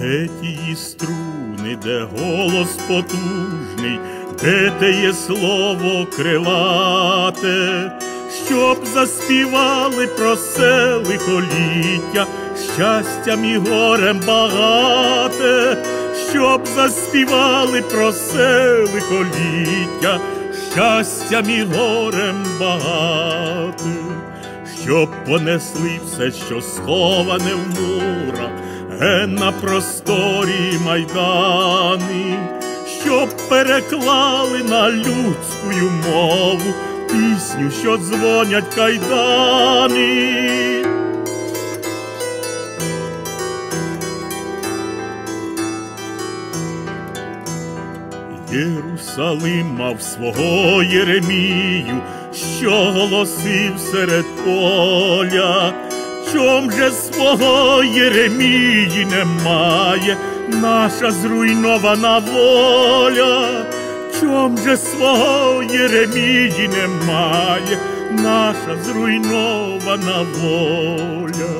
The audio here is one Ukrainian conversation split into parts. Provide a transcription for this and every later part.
Де тії струни, де голос потужний, де те є слово крилате, щоб заспівали про все лихоліття, щастям і горем багате, щоб заспівали про все лихоліття, щастям і горем багате, щоб понесли все, що сховане в мурах, на просторі майдани, щоб переклали на людську мову пісню, що дзвонять кайдани. Єрусалим мав свого Єремію, що голосив серед поля. Чом же свого Єремії немає, наша зруйнована воля, чом же свого Єремії немає, наша зруйнована воля,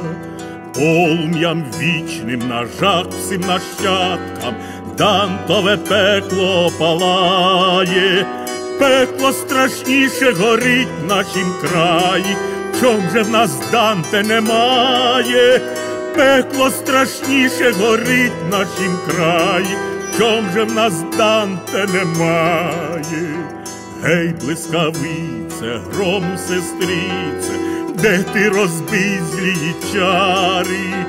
полум'ям вічним на жах всім нащадкам, Дантове пекло палає, пекло страшніше горить в нашім краї. Чом же в нас Данте немає, пекло страшніше горить нашім краї, чом же в нас Данте немає, гей, блискавице, грому сестрице, де ти розбий злії чари,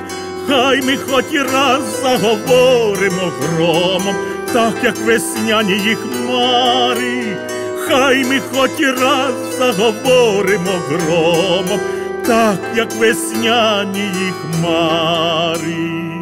хай ми хоч і раз заговоримо громом, так як весняні їх хмари. Хай ми хоч і раз заговоримо громом, так як весняні хмари.